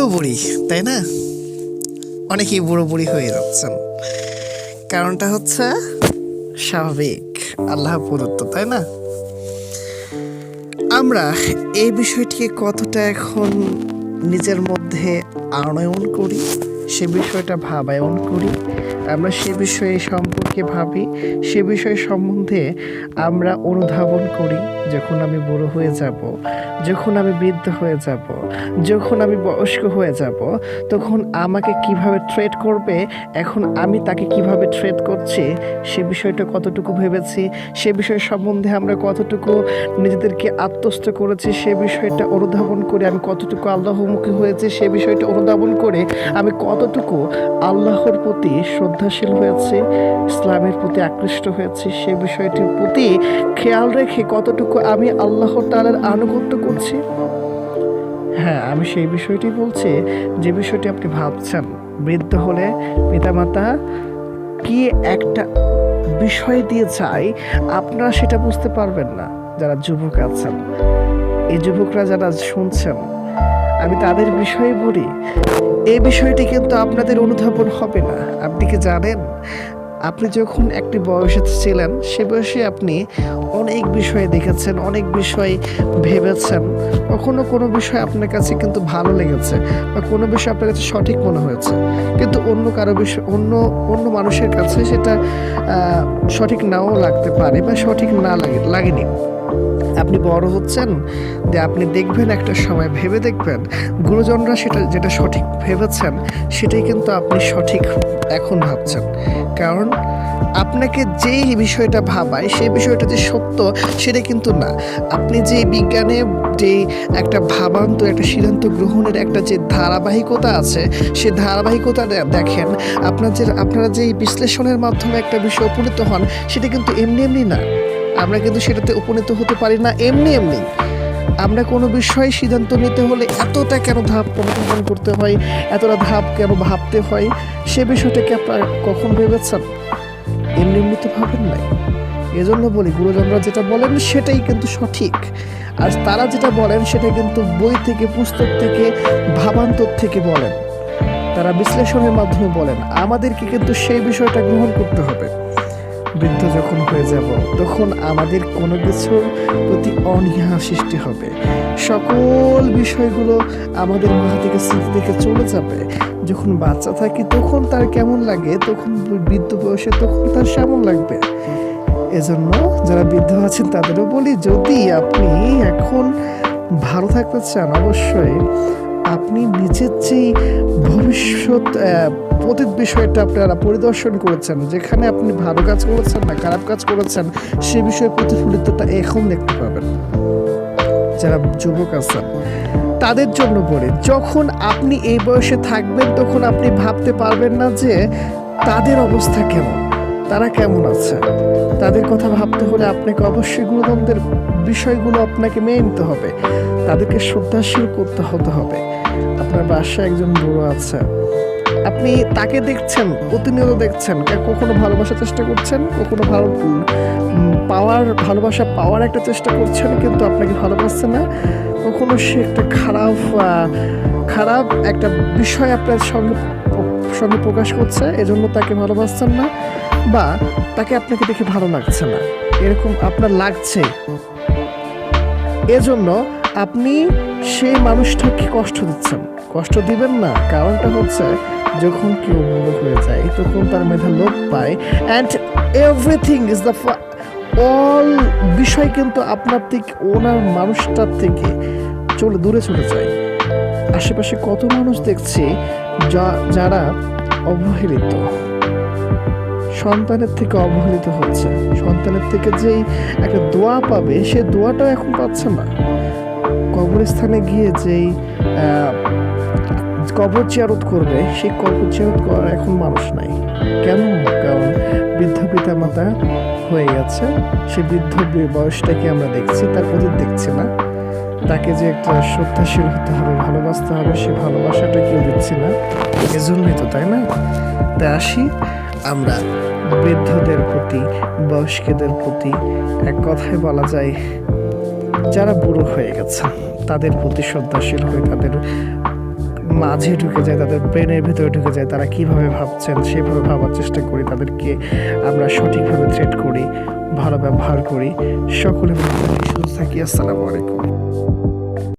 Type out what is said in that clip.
বুড়ো বুড়ি তাই না? অনেকেই বুড়ো বুড়ি হয়ে যাচ্ছেন। কারণটা হচ্ছে স্বাভাবিক, আল্লাহ প্রদত্ত, তাই না? আমরা এই বিষয়টিকে কতটা এখন নিজের মধ্যে আনয়ন করি, সে বিষয়টা ভাবায়ন করি আমরা সে বিষয়ে সম্পর্কে ভাবি, সে বিষয় সম্বন্ধে আমরা অনুধাবন করি, যখন আমি বুড়ো হয়ে যাব, যখন আমি বৃদ্ধ হয়ে যাব, যখন আমি বয়স্ক হয়ে যাব, তখন আমাকে কীভাবে ট্রেড করবে, এখন আমি তাকে কীভাবে ট্রেড করছি, সে বিষয়টা কতটুকু ভেবেছি, সে বিষয় সম্বন্ধে আমরা কতটুকু নিজেদেরকে আত্মস্থ করেছি, সে বিষয়টা অনুধাবন করে আমি কতটুকু আল্লাহমুখী হয়েছি, সে বিষয়টা অনুধাবন করে আমি কতটুকু আল্লাহর প্রতি শ্রদ্ধাশীল হয়েছি, ইসলামের প্রতি আকৃষ্ট হয়েছি, সে বিষয়টির প্রতি খেয়াল রেখে কতটুকু আমি আল্লাহ তালার আনুগত্য করছি? হ্যাঁ আমি সেই বিষয়টি বলছি, যে বিষয়টি আপনি ভাবছেন, বৃদ্ধ হলে পিতামাতা কি একটা বিষয় দিয়ে চাই আপনারা সেটা বুঝতে পারবেন না, যারা যুবক আছেন। এই যুবকরা যারা শুনছেন, আমি তাদের বিষয়ে বলি এই বিষয়টি কিন্তু আপনাদের অনুধাবন হবে না। আপনি কি জানেন? আপনি যখন একটি বয়সে ছিলেন, সে বয়সে আপনি অনেক বিষয় দেখেছেন, অনেক বিষয় ভেবেছেন। কখনো কোনো বিষয় আপনার কাছে কিন্তু ভালো লেগেছে বা কোনো বিষয় আপনার কাছে সঠিক মনে হয়েছে। কিন্তু অন্য কারও বিষয় অন্য অন্য মানুষের কাছে সেটা সঠিক নাও লাগতে পারে বা সঠিক না লাগে, লাগেনি। আপনি বড় হচ্ছেন যে আপনি দেখবেন একটা সময় ভেবে দেখবেন গুরুজনরা সেটা, যেটা সঠিক ভেবেছেন, সেটাই কিন্তু আপনি সঠিক এখন ভাবছেন। কারণ আপনাকে যেই বিষয়টা ভাবায়, সেই বিষয়টা যে সত্য, সেটা কিন্তু না। আপনি যে বিজ্ঞানে যে একটা ভাবান্ত, একটা সিদ্ধান্ত গ্রহণের একটা যে ধারাবাহিকতা আছে, সে ধারাবাহিকতা দেখেন আপনার যে আপনারা যে বিশ্লেষণের মাধ্যমে একটা বিষয় উপনীত হন, সেটা কিন্তু এমনি এমনি না। আমরা কিন্তু সেটাতে উপনীত হতে পারি না। এমনি এমনি আমরা কোনো বিষয়ে সিদ্ধান্ত নিতে হলে এতটা কেন ধাপ অনুধাবন করতে হয়, এতটা ধাপ কেন ভাবতে হয়, সে বিষয়টাকে আপনারা কখন ভেবেছেন? এমনি এমনি তো ভাবেন নাই। এজন্য বলি, গুরুজনরা যেটা বলেন সেটাই কিন্তু সঠিক। আর তারা যেটা বলেন সেটা কিন্তু বই থেকে, পুস্তক থেকে, ভাবান্তর থেকে বলেন। তারা বিশ্লেষণের মাধ্যমে বলেন। আমাদেরকে কিন্তু সেই বিষয়টা গ্রহণ করতে হবে। বৃদ্ধ যখন হয়ে যাব, তখন আমাদের কোনো কিছুর প্রতি অনীহা সৃষ্টি হবে। সকল বিষয়গুলো আমাদের মাথা থেকে স্মৃতি থেকে চলে যাবে। যখন বাচ্চা থাকি, তখন তার কেমন লাগে? তখন বৃদ্ধ বয়সে তখন তার কেমন লাগবে। এজন্য যারা বৃদ্ধ আছেন, তাদেরও বলি, যদি আপনি এখন ভালো থাকতে চান, অবশ্যই আপনি নিজের যেই ভবিষ্যৎ অতীত বিষয়টা আপনারা পরিদর্শন করেছেন, যেখানে আপনি ভালো কাজ করেছেন না খারাপ কাজ করেছেন, সে বিষয়ে প্রতিফলিতটা এখন দেখতে পাবেন। যারা যুবক আছেন, তাদের জন্য বলি, যখন আপনি এই বয়সে থাকবেন, তখন আপনি ভাবতে পারবেন না যে তাদের অবস্থা কেমন, তারা কেমন আছে। তাদের কথা ভাবতে হলে আপনাকে অবশ্যই গুরুজনদের বিষয়গুলো আপনাকে মেনে নিতে হবে। তাদেরকে শ্রদ্ধাশীল করতে হতে হবে। আপনার বাসায় একজন বুড়ো আছে। আপনি তাকে দেখছেন, প্রতিনিয়ত দেখছেন কখনো ভালোবাসার চেষ্টা করছেন, কখনো ভালো পাওয়ার, ভালোবাসা পাওয়ার একটা চেষ্টা করছেন, কিন্তু আপনাকে ভালোবাসছে না। কখনো সে একটা খারাপ খারাপ একটা বিষয় আপনার সঙ্গে সঙ্গে প্রকাশ করছে, এজন্য তাকে ভালোবাসছেন না, বা তাকে আপনাকে দেখে ভালো লাগছে না। এরকম আপনার লাগছে। এজন্য আপনি সেই মানুষটাকে কষ্ট দিচ্ছেন? কষ্ট দিবেন না। কারণটা হচ্ছে, যখন কেউ বুড়ো হয়ে যায়, তখন তার মেধা লোপ পায়। And everything is the all বিষয় কিন্তু আপনার থেকে, ওনার মানুষটার থেকে চলে, দূরে চলে যায়। আশেপাশে কত মানুষ দেখছি, যা- যারা অবহেলিত। সন্তানের থেকে অবহেলিত হচ্ছে। সন্তানের থেকে যেই একটা দোয়া পাবে, সে দোয়াটাও এখন পাচ্ছে না। কবরস্থানে গিয়ে যেই কবর জিয়ারত করবে, সেই কবর জিয়ারত করার এখন মানুষ নাই। কেন? কারণ বৃদ্ধ পিতা মাতা হয়ে গেছে। সে বৃদ্ধ বয়সটাকে আমরা দেখছি, তার প্রতি দেখছি না। তাকে যে একটা শ্রদ্ধাশীল হতে হবে, ভালোবাসতে হবে, সে ভালোবাসাটা কেউ দিচ্ছি না। এজন্যই তো, তাই না? তাই আসি আমরা বৃদ্ধদের প্রতি, বয়স্কদের প্রতি এক কথায় বলা যায় যারা বুড়ো হয়ে গেছে, তাদের প্রতি শ্রদ্ধাশীল হয়ে, তাদের মাঝে ঢুকে যায়, তাদের ব্রেনের ভেতরে ঢুকে যায়, তারা কীভাবে ভাবছেন, সেভাবে ভাবার চেষ্টা করি, তাদেরকে আমরা সঠিকভাবে ট্রেড করি, ভালো ব্যবহার করি। সকলে সুস্থ থাকি, আসসালামু আলাইকুম।